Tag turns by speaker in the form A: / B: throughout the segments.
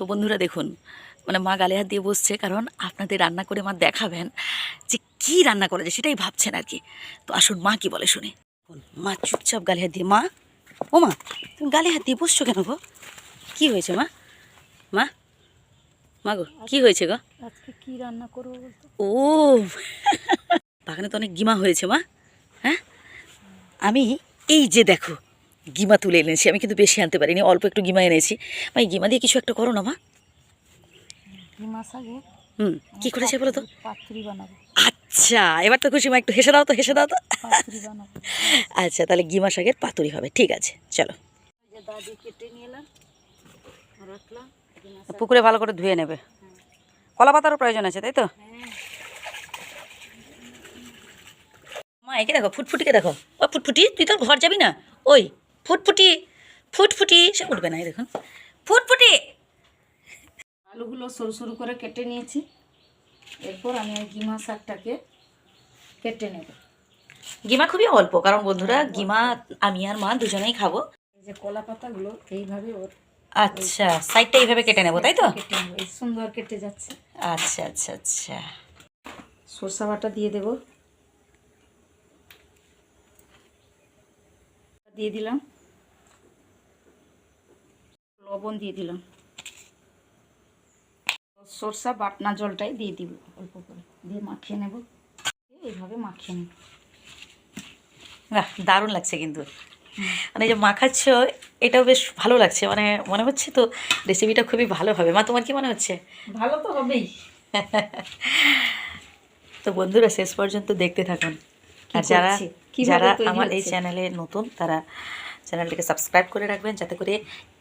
A: তো বন্ধুরা দেখুন মানে মা গালে হাত দিয়ে বসছে কারণ আপনাদের রান্না করে মা দেখাবেন যে কি রান্না করেছে সেটাই ভাবছেন আর কি। তো আসুন মা কি বলে শুনি। মা চুপচাপ গালে হাত দিয়ে মা ও মা তুমি গালে হাত দিয়ে বসছো কেন গো? কি হয়েছে মা? মা মা গো কি হয়েছে গো?
B: আজকে কি রান্না করব
A: ও বাগানে তো অনেক গিমা হয়েছে মা হ্যাঁ? আমি এই যে দেখো গিমা তুলে এনেছি। আমি কিন্তু বেশি আনতে পারিনি অল্প একটু গিমা এনেছি। মা এই গিমা দিয়ে কিছু একটা করো না মা। হুম কি করেছে বলো তো? আচ্ছা এবার তো খুশি মা একটু হেসে দাও তো হেসে দাও তো। আচ্ছা তাহলে গিমা শাকের পাতুরি হবে ঠিক আছে চলো। পুকুরে ভালো করে ধুয়ে নেবে। কলা পাতারও প্রয়োজন আছে তাই তো?
B: হ্যাঁ
A: মা একে দেখো ফুটফুটিকে দেখো। ও ফুটফুটি তুই তোর ঘর যাবি না? ওই ফুটফুটি ফুটফুটি সে উঠবে না দেখুন। ফুটফুটি!
B: আলুগুলো সরু সরু করে কেটে নিয়েছি। এরপর আমি ওই গিমা শাকটাকে কেটে নেব।
A: গিমা খুবই অল্প কারণ বন্ধুরা গিমা আমি আর মা দুজনেই খাব।
B: এই যে কলা পাতাগুলো এইভাবে ওর
A: আচ্ছা সাইডটা এইভাবে কেটে নেব তাই তো?
B: সুন্দর কেটে যাচ্ছে।
A: আচ্ছা আচ্ছা আচ্ছা।
B: সরষা বাটা দিয়ে দেব। দিয়ে দিলাম। লবণ দিয়ে দিলাম। সরষা বাটনা জলটাই দিয়ে দিব অল্প করে। দিয়ে মাখিয়ে নেব। এইভাবে মাখিয়ে নেব।
A: দারুণ লাগছে কিন্তু। মানে যে মাখাচ্ছ এটাও বেশ ভালো লাগছে। মানে মনে হচ্ছে তো রেসিপিটা খুবই ভালো হবে। মা তোমার কি মনে হচ্ছে?
B: ভালো তো হবেই।
A: তো বন্ধুরা শেষ পর্যন্ত দেখতে থাকুন। আর যারা যারা আমার এই চ্যানেলে নতুন তারা চ্যানেলটিকে সাবস্ক্রাইব করে রাখবেন যাতে করে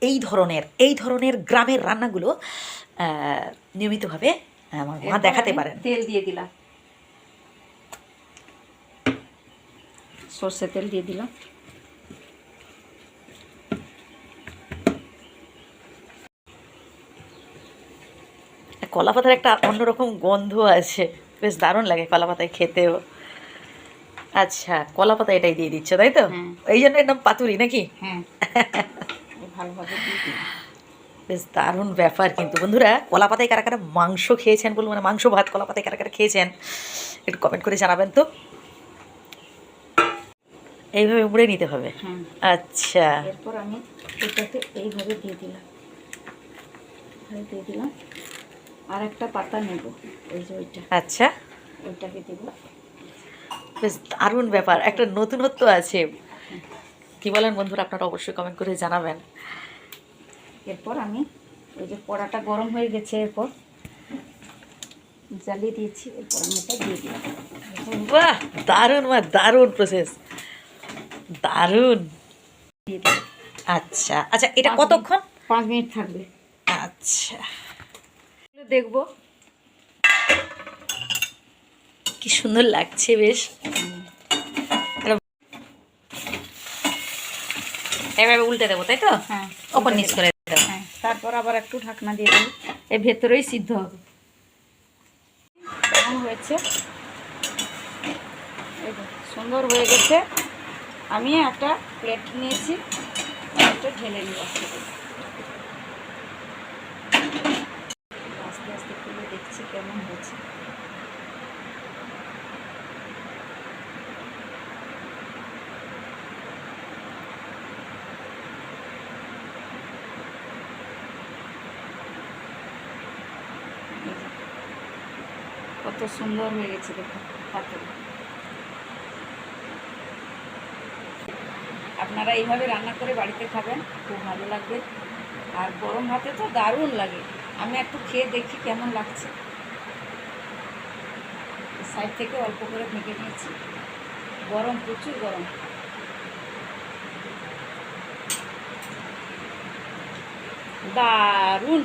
A: এই ধরনের এই ধরনের গ্রামের রান্নাগুলো নিয়মিতভাবে আমার মা দেখাতে পারেন।
B: তেল দিয়ে দিলাম। সর্ষে তেল দিয়ে দিলাম।
A: কলা পাতার একটা অন্যরকম গন্ধ আছে। বেশ দারুণ লাগে কলা পাতায় খেতেও। আচ্ছা কলা পাতা এটাই দিয়ে দিচ্ছ তাই তো?
B: হ্যাঁ।
A: এই জন্য এর নাম পাতুরি নাকি?
B: হ্যাঁ।
A: বেশ দারুণ ব্যাপার কিন্তু। বন্ধুরা কলা পাতায় কারা কারা মাংস খেয়েছেন বলুন মানে মাংস ভাত কলা পাতায় কারা কারা খেয়েছেন একটু কমেন্ট করে জানাবেন তো। এইভাবে মুড়ে নিতে হবে?
B: হ্যাঁ।
A: আচ্ছা।
B: এরপর আমি এটাকে এইভাবে দিয়ে দিলাম। দিয়ে দিলাম। আর একটা পাতা নেব ওই যে ওইটা।
A: আচ্ছা।
B: ওইটাকে দেবো।
A: বেশ দারুণ ব্যাপার। একটা নতুনত্ব আছে। কি বলেন বন্ধুরা আপনারা অবশ্যই কমেন্ট করে জানাবেন।
B: এরপর আমি ওই যে কড়াটা গরম হয়ে গেছে এরপর জ্বালিয়ে দিয়েছি এরপর আমি এটা দিয়ে দিলাম।
A: বাহ দারুণ মা দারুণ প্রসেস দারুণ। আচ্ছা আচ্ছা এটা কতক্ষণ?
B: পাঁচ মিনিট থাকবে।
A: আচ্ছা।
B: দেখব।
A: কি সুন্দর লাগছে বেশ। এভাবে উল্টে দেবো তাই তো?
B: হ্যাঁ
A: ওপর নিচ করে দেবো।
B: হ্যাঁ তারপর আবার একটু ঢাকনা দিয়ে দেবো এর ভেতরেই সিদ্ধ হবে। কেমন হয়েছে? সুন্দর হয়ে গেছে। আমি একটা প্লেট নিয়েছি এটা ঢেলে নিয়ে আস্তে আস্তে খুলে দেখছি কেমন হয়েছে এই যে, কত সুন্দর হয়ে গেছে দেখো আপনারা এইভাবে রান্না করে বাড়িতে খাবেন, খুব ভালো লাগবে। আর গরম ভাতে তো দারুণ লাগে। আমি একটু খেয়ে দেখি কেমন লাগছে। সাইড থেকে অল্প করে ঢেকে নিয়েছি। গরম, প্রচুর গরম। দারুণ!